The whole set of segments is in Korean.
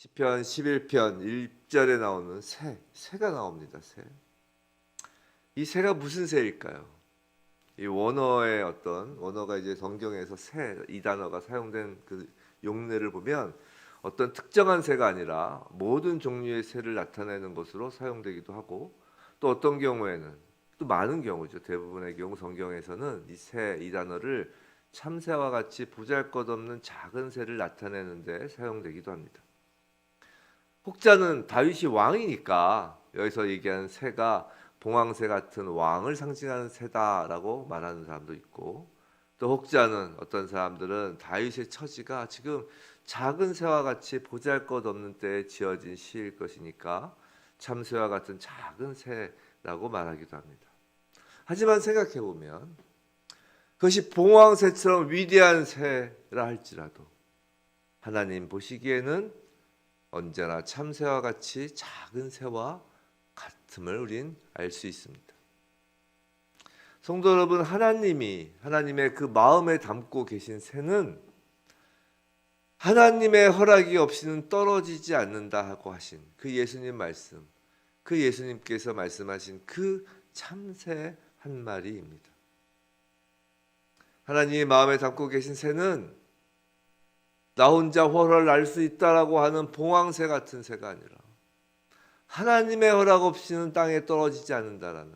시편 11편 1절에 나오는 새, 새가 나옵니다. 새. 이 새가 무슨 새일까요? 이 원어의 어떤 원어가 이제 성경에서 새 이 단어가 사용된 그 용례를 보면 어떤 특정한 새가 아니라 모든 종류의 새를 나타내는 것으로 사용되기도 하고 또 어떤 경우에는 또 많은 경우죠. 대부분의 경우 성경에서는 이 새 이 단어를 참새와 같이 보잘것없는 작은 새를 나타내는 데 사용되기도 합니다. 혹자는 다윗이 왕이니까 여기서 얘기하는 새가 봉황새 같은 왕을 상징하는 새다라고 말하는 사람도 있고 또 혹자는 어떤 사람들은 다윗의 처지가 지금 작은 새와 같이 보잘것없는 때에 지어진 시일 것이니까 참새와 같은 작은 새라고 말하기도 합니다. 하지만 생각해 보면 그것이 봉황새처럼 위대한 새라 할지라도 하나님 보시기에는 언제나 참새와 같이 작은 새와 같음을 우린 알 수 있습니다. 성도 여러분, 하나님이 하나님의 그 마음에 담고 계신 새는 하나님의 허락이 없이는 떨어지지 않는다 하고 하신 그 예수님 말씀, 그 예수님께서 말씀하신 그 참새 한 마리입니다. 하나님이 마음에 담고 계신 새는 나 혼자 훨훨 날수 있다라고 하는 봉황새 같은 새가 아니라 하나님의 허락 없이는 땅에 떨어지지 않는다라는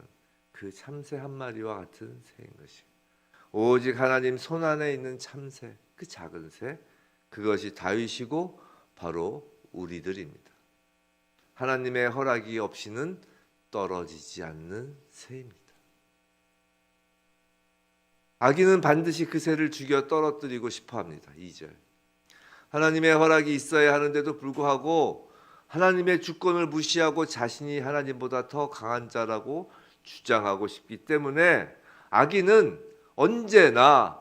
그 참새 한 마리와 같은 새인 것이 오직 하나님 손 안에 있는 참새 그 작은 새 그것이 다윗이고 바로 우리들입니다. 하나님의 허락이 없이는 떨어지지 않는 새입니다. 아기는 반드시 그 새를 죽여 떨어뜨리고 싶어 합니다. 2절. 하나님의 허락이 있어야 하는데도 불구하고 하나님의 주권을 무시하고 자신이 하나님보다 더 강한 자라고 주장하고 싶기 때문에 아기는 언제나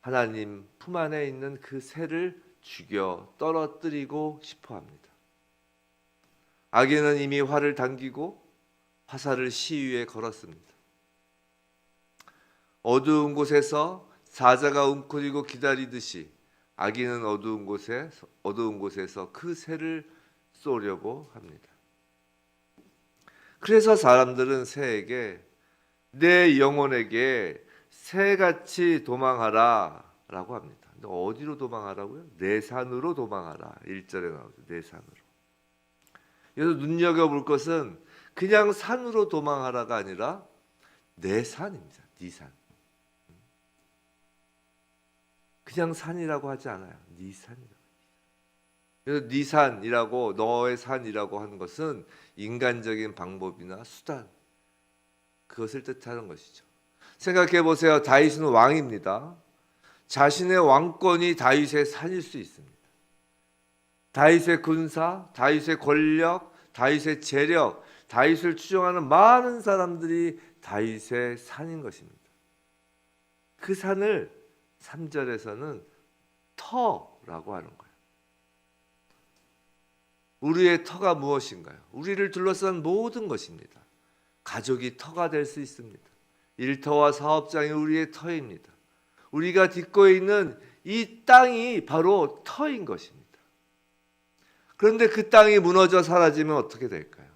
하나님 품 안에 있는 그 새를 죽여 떨어뜨리고 싶어 합니다. 아기는 이미 활을 당기고 화살을 시위에 걸었습니다. 어두운 곳에서 사자가 웅크리고 기다리듯이 아기는 어두운 곳에 어두운 곳에서 그 새를 쏘려고 합니다. 그래서 사람들은 새에게 내 영혼에게 새같이 도망하라라고 합니다. 어디로 도망하라고요? 내 산으로 도망하라. 1절에 나오죠. 내 산으로. 여기서 눈여겨 볼 것은 그냥 산으로 도망하라가 아니라 내 산입니다. 네 산. 그냥 산이라고 하지 않아요. 네 산이라고. 그래서 네 산이라고 너의 산이라고 하는 것은 인간적인 방법이나 수단 그것을 뜻하는 것이죠. 생각해 보세요. 다윗은 왕입니다. 자신의 왕권이 다윗의 산일 수 있습니다. 다윗의 군사, 다윗의 권력, 다윗의 재력, 다윗을 추종하는 많은 사람들이 다윗의 산인 것입니다. 그 산을 3절에서는 터라고 하는 거예요. 우리의 터가 무엇인가요? 우리를 둘러싼 모든 것입니다. 가족이 터가 될 수 있습니다. 일터와 사업장이 우리의 터입니다. 우리가 딛고 있는 이 땅이 바로 터인 것입니다. 그런데 그 땅이 무너져 사라지면 어떻게 될까요?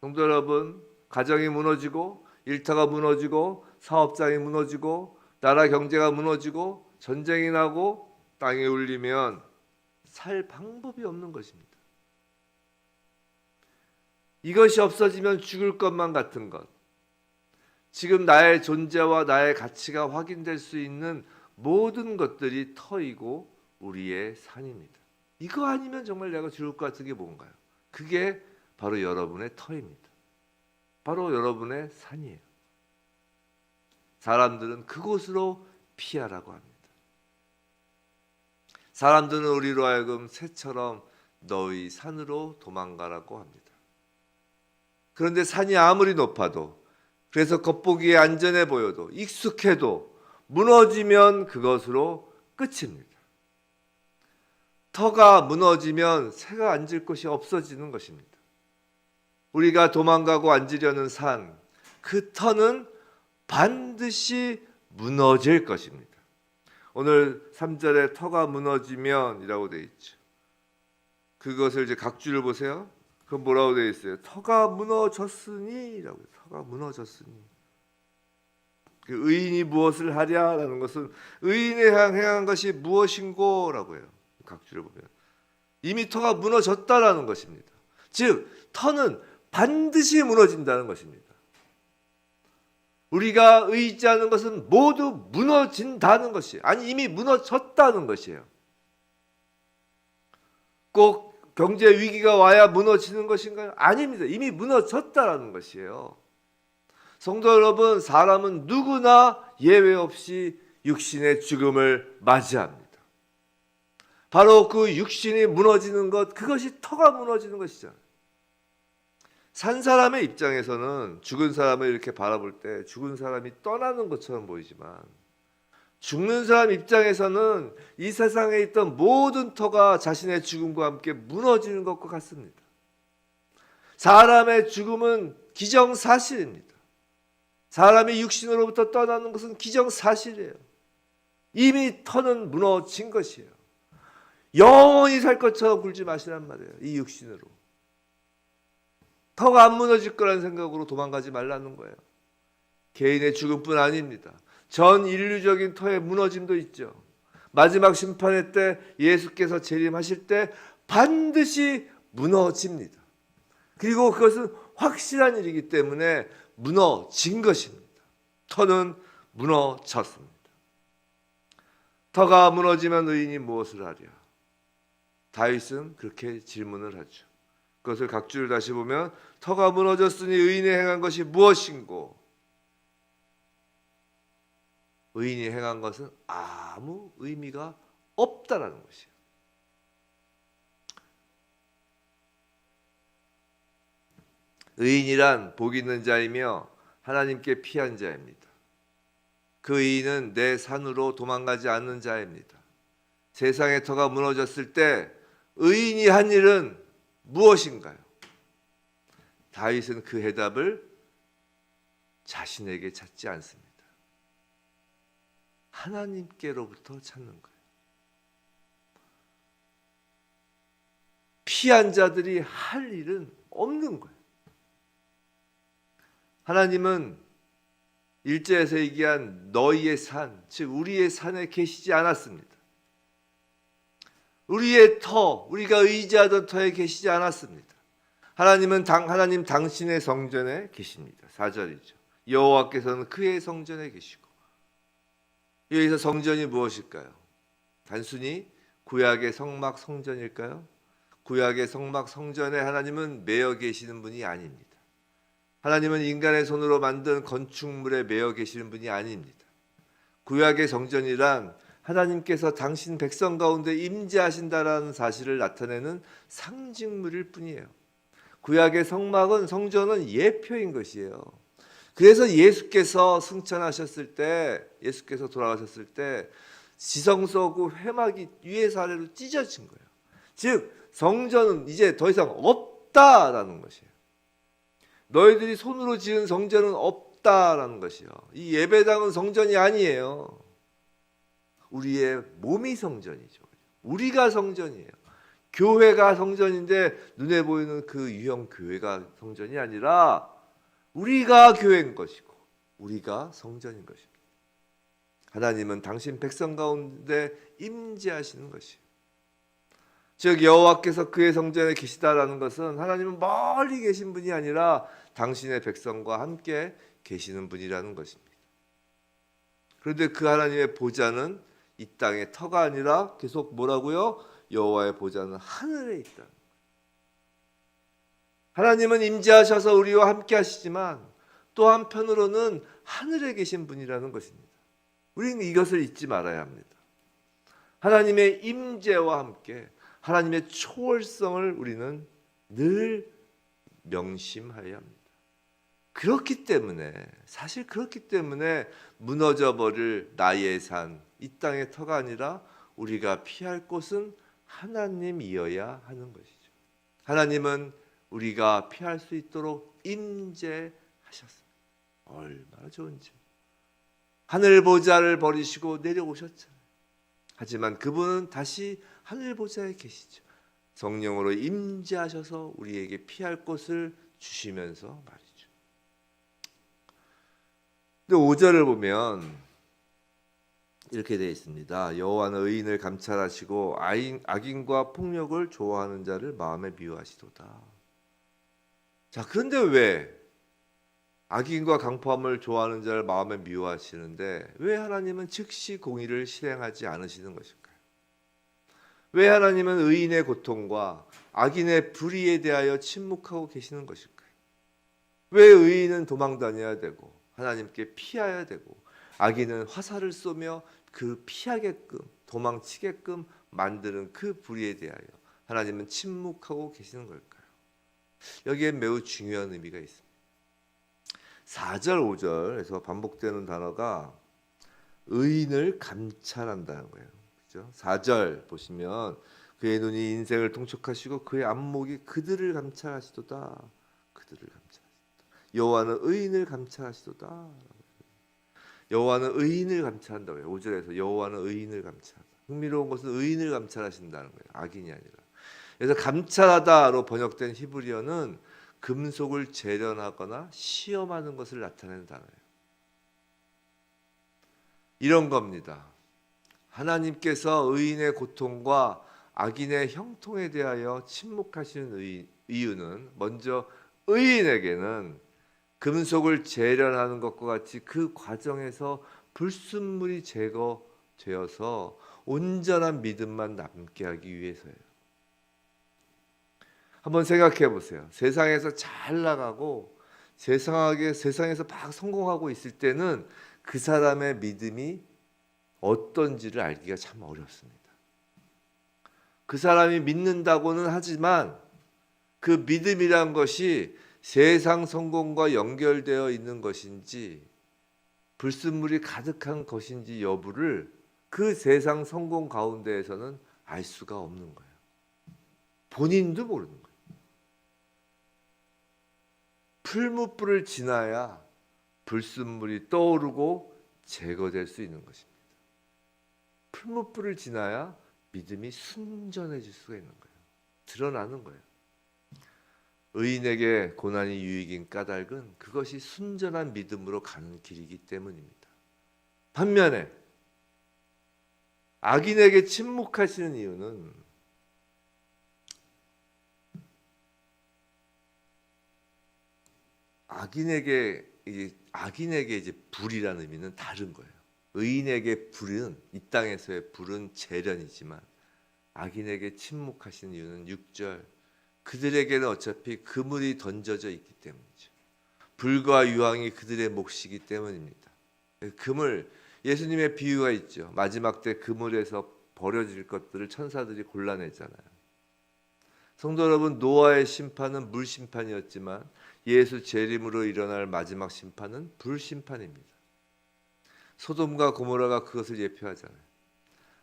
성도 여러분, 가정이 무너지고 일터가 무너지고 사업장이 무너지고 나라 경제가 무너지고 전쟁이 나고 땅이 울리면 살 방법이 없는 것입니다. 이것이 없어지면 죽을 것만 같은 것. 지금 나의 존재와 나의 가치가 확인될 수 있는 모든 것들이 터이고 우리의 산입니다. 이거 아니면 정말 내가 죽을 것 같은 게 뭔가요? 그게 바로 여러분의 터입니다. 바로 여러분의 산이에요. 사람들은 그곳으로 피하라고 합니다. 사람들은 우리로 하여금 새처럼 너희 산으로 도망가라고 합니다. 그런데 산이 아무리 높아도 그래서 겉보기에 안전해 보여도 익숙해도 무너지면 그것으로 끝입니다. 터가 무너지면 새가 앉을 곳이 없어지는 것입니다. 우리가 도망가고 앉으려는 산, 그 터는 반드시 무너질 것입니다. 오늘 3절에 터가 무너지면이라고 돼 있죠. 그것을 이제 각주를 보세요. 그건 뭐라고 돼 있어요? 터가 무너졌으니라고. 터가 무너졌으니. 그 의인이 무엇을 하랴라는 것은 의인에 향 행한 것이 무엇인고라고 해요. 각주를 보면 이미 터가 무너졌다라는 것입니다. 즉 터는 반드시 무너진다는 것입니다. 우리가 의지하는 것은 모두 무너진다는 것이에요. 아니 이미 무너졌다는 것이에요. 꼭 경제 위기가 와야 무너지는 것인가요? 아닙니다. 이미 무너졌다라는 것이에요. 성도 여러분, 사람은 누구나 예외 없이 육신의 죽음을 맞이합니다. 바로 그 육신이 무너지는 것, 그것이 터가 무너지는 것이잖아요. 산 사람의 입장에서는 죽은 사람을 이렇게 바라볼 때 죽은 사람이 떠나는 것처럼 보이지만 죽는 사람 입장에서는 이 세상에 있던 모든 터가 자신의 죽음과 함께 무너지는 것과 같습니다. 사람의 죽음은 기정사실입니다. 사람이 육신으로부터 떠나는 것은 기정사실이에요. 이미 터는 무너진 것이에요. 영원히 살 것처럼 굴지 마시란 말이에요. 이 육신으로. 터가 안 무너질 거라는 생각으로 도망가지 말라는 거예요. 개인의 죽음뿐 아닙니다. 전 인류적인 터의 무너짐도 있죠. 마지막 심판의 때 예수께서 재림하실 때 반드시 무너집니다. 그리고 그것은 확실한 일이기 때문에 무너진 것입니다. 터는 무너졌습니다. 터가 무너지면 의인이 무엇을 하랴? 다윗은 그렇게 질문을 하죠. 그것을 각주를 다시 보면 터가 무너졌으니 의인이 행한 것이 무엇인고? 의인이 행한 것은 아무 의미가 없다라는 것이에요. 의인이란 복 있는 자이며 하나님께 피한 자입니다. 그 의인은 내 산으로 도망가지 않는 자입니다. 세상의 터가 무너졌을 때 의인이 한 일은 무엇인가요? 다윗은 그 해답을 자신에게 찾지 않습니다. 하나님께로부터 찾는 거예요. 피한 자들이 할 일은 없는 거예요. 하나님은 일제에서 얘기한 너희의 산, 즉 우리의 산에 계시지 않았습니다. 우리의 터, 우리가 의지하던 터에 계시지 않았습니다. 하나님은 당, 하나님 당신의 성전에 계십니다. 4절이죠. 여호와께서는 그의 성전에 계시고 여기서 성전이 무엇일까요? 단순히 구약의 성막 성전일까요? 구약의 성막 성전에 하나님은 매여 계시는 분이 아닙니다. 하나님은 인간의 손으로 만든 건축물에 매여 계시는 분이 아닙니다. 구약의 성전이란 하나님께서 당신 백성 가운데 임재하신다라는 사실을 나타내는 상징물일 뿐이에요. 구약의 성막은 성전은 예표인 것이에요. 그래서 예수께서 승천하셨을 때, 예수께서 돌아가셨을 때 지성소구 회막이 위에서 아래로 찢어진 거예요. 즉 성전은 이제 더 이상 없다라는 것이에요. 너희들이 손으로 지은 성전은 없다라는 것이요. 이 예배당은 성전이 아니에요. 우리의 몸이 성전이죠. 우리가 성전이에요. 교회가 성전인데 눈에 보이는 그 유형 교회가 성전이 아니라 우리가 교회인 것이고 우리가 성전인 것입니다. 하나님은 당신 백성 가운데 임재하시는 것이에요. 즉 여호와께서 그의 성전에 계시다라는 것은 하나님은 멀리 계신 분이 아니라 당신의 백성과 함께 계시는 분이라는 것입니다. 그런데 그 하나님의 보좌는 이 땅의 터가 아니라 계속 뭐라고요? 여호와의 보좌는 하늘에 있다. 하나님은 임재하셔서 우리와 함께 하시지만 또 한편으로는 하늘에 계신 분이라는 것입니다. 우리는 이것을 잊지 말아야 합니다. 하나님의 임재와 함께 하나님의 초월성을 우리는 늘 명심해야 합니다. 그렇기 때문에 사실 그렇기 때문에 무너져 버릴 나의 산, 이 땅의 터가 아니라 우리가 피할 곳은 하나님이어야 하는 것이죠. 하나님은 우리가 피할 수 있도록 임재하셨습니다. 얼마나 좋은지. 하늘 보좌를 버리시고 내려오셨잖아요. 하지만 그분은 다시 하늘 보좌에 계시죠. 성령으로 임재하셔서 우리에게 피할 곳을 주시면서 말이죠. 근데 5절을 보면 이렇게 되어 있습니다. 여호와는 의인을 감찰하시고 아인, 악인과 폭력을 좋아하는 자를 마음에 미워하시도다. 자, 그런데 왜 악인과 강포함을 좋아하는 자를 마음에 미워하시는데 왜 하나님은 즉시 공의를 실행하지 않으시는 것일까요? 왜 하나님은 의인의 고통과 악인의 불의에 대하여 침묵하고 계시는 것일까요? 왜 의인은 도망 다녀야 되고 하나님께 피해야 되고 악인은 화살을 쏘며 그 피하게끔 도망치게끔 만드는 그 불의에 대하여 하나님은 침묵하고 계시는 걸까요? 여기에 매우 중요한 의미가 있습니다. 4절 5절에서 반복되는 단어가 의인을 감찰한다는 거예요. 그죠? 4절 보시면 그의 눈이 인생을 통촉하시고 그의 안목이 그들을 감찰하시도다. 그들을 감찰하시도다. 여호와는 의인을 감찰하시도다. 여호와는 의인을 감찰한다고 해요. 5절에서 여호와는 의인을 감찰한다. 흥미로운 것은 의인을 감찰하신다는 거예요. 악인이 아니라. 그래서 감찰하다로 번역된 히브리어는 금속을 재련하거나 시험하는 것을 나타내는 단어예요. 이런 겁니다. 하나님께서 의인의 고통과 악인의 형통에 대하여 침묵하시는 의, 이유는 먼저 의인에게는 금속을 재련하는 것과 같이 그 과정에서 불순물이 제거되어서 온전한 믿음만 남게 하기 위해서예요. 한번 생각해 보세요. 세상에서 잘 나가고 세상하게 세상에서 막 성공하고 있을 때는 그 사람의 믿음이 어떤지를 알기가 참 어렵습니다. 그 사람이 믿는다고는 하지만 그 믿음이란 것이 세상 성공과 연결되어 있는 것인지 불순물이 가득한 것인지 여부를 그 세상 성공 가운데에서는 알 수가 없는 거예요. 본인도 모르는 거예요. 풀무불을 지나야 불순물이 떠오르고 제거될 수 있는 것입니다. 풀무불을 지나야 믿음이 순전해질 수가 있는 거예요. 드러나는 거예요. 의인에게 고난이 유익인 까닭은 그것이 순전한 믿음으로 가는 길이기 때문입니다. 반면에 악인에게 침묵하시는 이유는 악인에게 악인에게 이제 불이라는 의미는 다른 거예요. 의인에게 불은 이 땅에서의 불은 재련이지만 악인에게 침묵하시는 이유는 6절 그들에게는 어차피 그물이 던져져 있기 때문이죠. 불과 유황이 그들의 몫이기 때문입니다. 그물 예수님의 비유가 있죠. 마지막 때 그물에서 버려질 것들을 천사들이 골라내잖아요. 성도 여러분 노아의 심판은 물 심판이었지만 예수 재림으로 일어날 마지막 심판은 불 심판입니다. 소돔과 고모라가 그것을 예표하잖아요.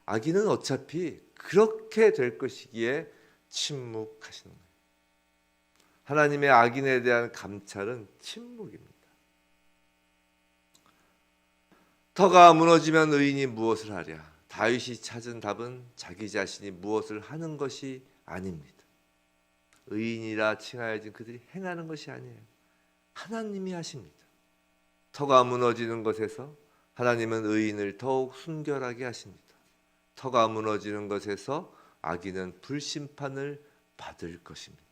악인은 어차피 그렇게 될 것이기에 침묵하시는 거예요. 하나님의 악인에 대한 감찰은 침묵입니다. 터가 무너지면 의인이 무엇을 하랴? 다윗이 찾은 답은 자기 자신이 무엇을 하는 것이 아닙니다. 의인이라 칭하여진 그들이 행하는 것이 아니에요. 하나님이 하십니다. 터가 무너지는 것에서 하나님은 의인을 더욱 순결하게 하십니다. 터가 무너지는 것에서 악인은 불심판을 받을 것입니다.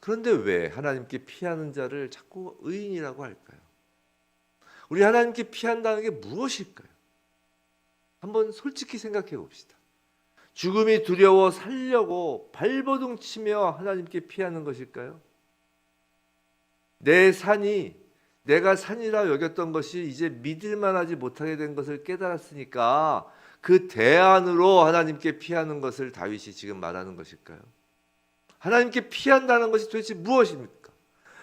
그런데 왜 하나님께 피하는 자를 자꾸 의인이라고 할까요? 우리 하나님께 피한다는 게 무엇일까요? 한번 솔직히 생각해 봅시다. 죽음이 두려워 살려고 발버둥 치며 하나님께 피하는 것일까요? 내 산이 내가 산이라 여겼던 것이 이제 믿을 만하지 못하게 된 것을 깨달았으니까 그 대안으로 하나님께 피하는 것을 다윗이 지금 말하는 것일까요? 하나님께 피한다는 것이 도대체 무엇입니까?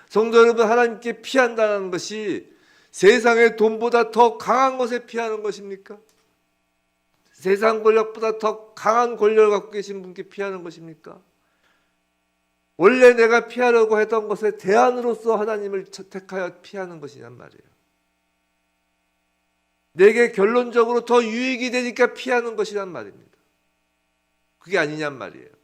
성도 여러분, 하나님께 피한다는 것이 세상의 돈보다 더 강한 것에 피하는 것입니까? 세상 권력보다 더 강한 권력을 갖고 계신 분께 피하는 것입니까? 원래 내가 피하려고 했던 것에 대안으로서 하나님을 택하여 피하는 것이란 말이에요. 내게 결론적으로 더 유익이 되니까 피하는 것이란 말입니다. 그게 아니냔 말이에요.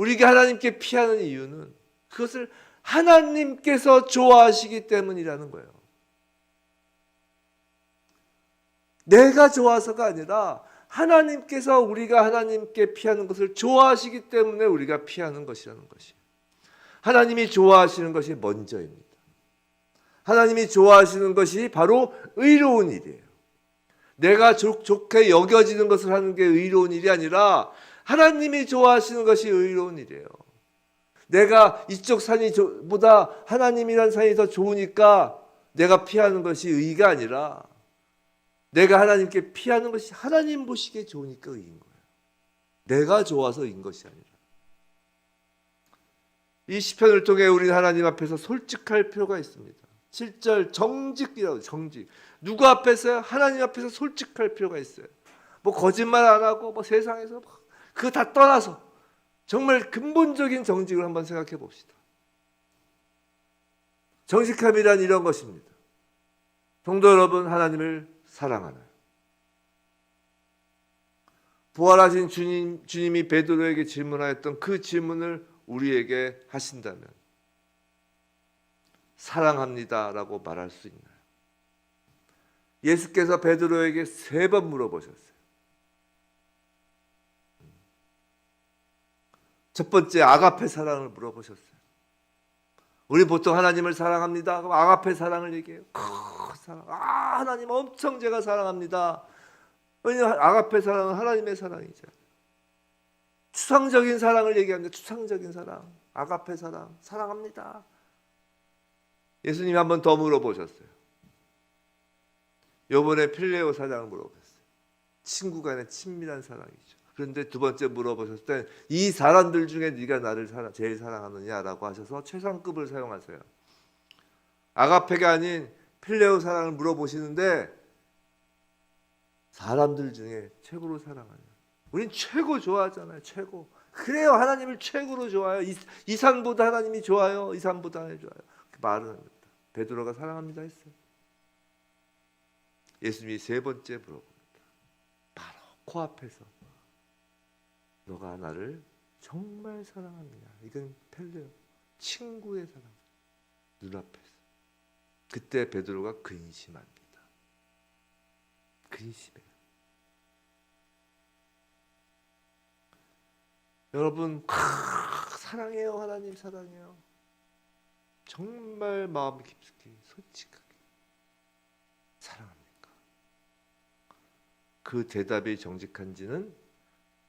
우리가 하나님께 피하는 이유는 그것을 하나님께서 좋아하시기 때문이라는 거예요. 내가 좋아서가 아니라 하나님께서 우리가 하나님께 피하는 것을 좋아하시기 때문에 우리가 피하는 것이라는 것이에요. 하나님이 좋아하시는 것이 먼저입니다. 하나님이 좋아하시는 것이 바로 의로운 일이에요. 내가 좋, 좋게 여겨지는 것을 하는 게 의로운 일이 아니라 하나님이 좋아하시는 것이 의로운 일이에요. 내가 이쪽 산이 조- 보다 하나님이란 산이 더 좋으니까 내가 피하는 것이 의가 아니라 내가 하나님께 피하는 것이 하나님 보시기에 좋으니까 의인 거예요. 내가 좋아서 의인 것이 아니라. 이 시편을 통해 우리는 하나님 앞에서 솔직할 필요가 있습니다. 7절 정직이라고 정직. 누구 앞에서요? 하나님 앞에서 솔직할 필요가 있어요. 뭐 거짓말 안 하고 뭐 세상에서 뭐 그거 다 떠나서 정말 근본적인 정직을 한번 생각해 봅시다. 정직함이란 이런 것입니다. 성도 여러분, 하나님을 사랑하나요? 부활하신 주님, 주님이 베드로에게 질문하였던 그 질문을 우리에게 하신다면 사랑합니다라고 말할 수 있나요? 예수께서 베드로에게 세 번 물어보셨어요. 첫 번째 아가페 사랑을 물어보셨어요. 우리 보통 하나님을 사랑합니다. 그럼 아가페 사랑을 얘기해요. 크, 사랑. 아 하나님 엄청 제가 사랑합니다. 왜냐하면 아가페 사랑은 하나님의 사랑이죠. 추상적인 사랑을 얘기하는데 추상적인 사랑, 아가페 사랑, 사랑합니다. 예수님이 한 번 더 물어보셨어요. 요번에 필레오 사랑을 물어보셨어요. 친구 간의 친밀한 사랑이죠. 그런데 두 번째 물어보셨을 때 이 사람들 중에 네가 나를 사랑, 제일 사랑하느냐라고 하셔서 최상급을 사용하세요. 아가페가 아닌 필레오 사랑을 물어보시는데 사람들 중에 최고로 사랑하는 우린 최고 좋아하잖아요. 최고. 그래요. 하나님을 최고로 좋아요. 이, 이 산보다 하나님이 좋아요. 이 산보다 하나님이 좋아요. 그 말은 합니다. 베드로가 사랑합니다 했어요. 예수님이 세 번째 물어봅니다. 바로 코앞에서 너가 나를 정말 사랑하느냐? 이건 펠레요. 친구의 사랑. 눈앞에서. 그때 베드로가 근심합니다. 근심해요. 여러분 크, 사랑해요 하나님 사랑해요. 정말 마음 깊숙이 솔직하게 사랑합니까? 그 대답이 정직한지는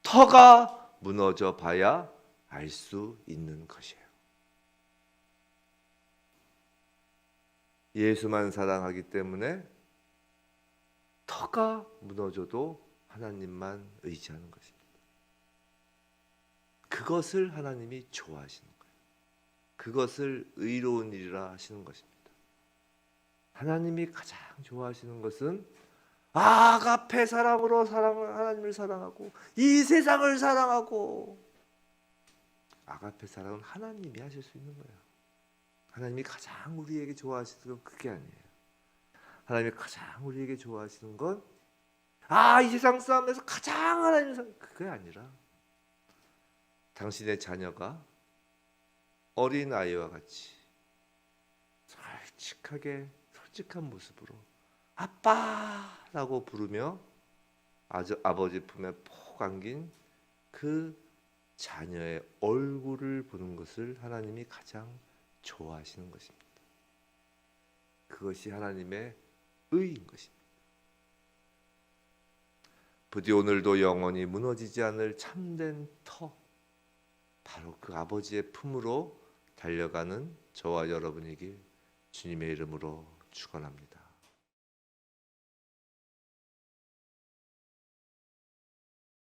터가 무너져 봐야 알 수 있는 것이에요. 예수만 사랑하기 때문에 터가 무너져도 하나님만 의지하는 것입니다. 그것을 하나님이 좋아하시는 거예요. 그것을 의로운 일이라 하시는 것입니다. 하나님이 가장 좋아하시는 것은 아가페 사랑으로 사랑을 하나님을 사랑하고 이 세상을 사랑하고 아가페 사랑은 하나님이 하실 수 있는 거예요. 하나님이 가장 우리에게 좋아하시는 건 그게 아니에요. 하나님이 가장 우리에게 좋아하시는 건 아, 이 세상 싸움에서 가장 하나님을 사랑 그게 아니라 당신의 자녀가 어린 아이와 같이 솔직하게 솔직한 모습으로 아빠라고 부르며 아저, 아버지 품에 폭 안긴 그 자녀의 얼굴을 보는 것을 하나님이 가장 좋아하시는 것입니다. 그것이 하나님의 의인 것입니다. 부디 오늘도 영원히 무너지지 않을 참된 터 바로 그 아버지의 품으로 달려가는 저와 여러분에게 주님의 이름으로 축원합니다.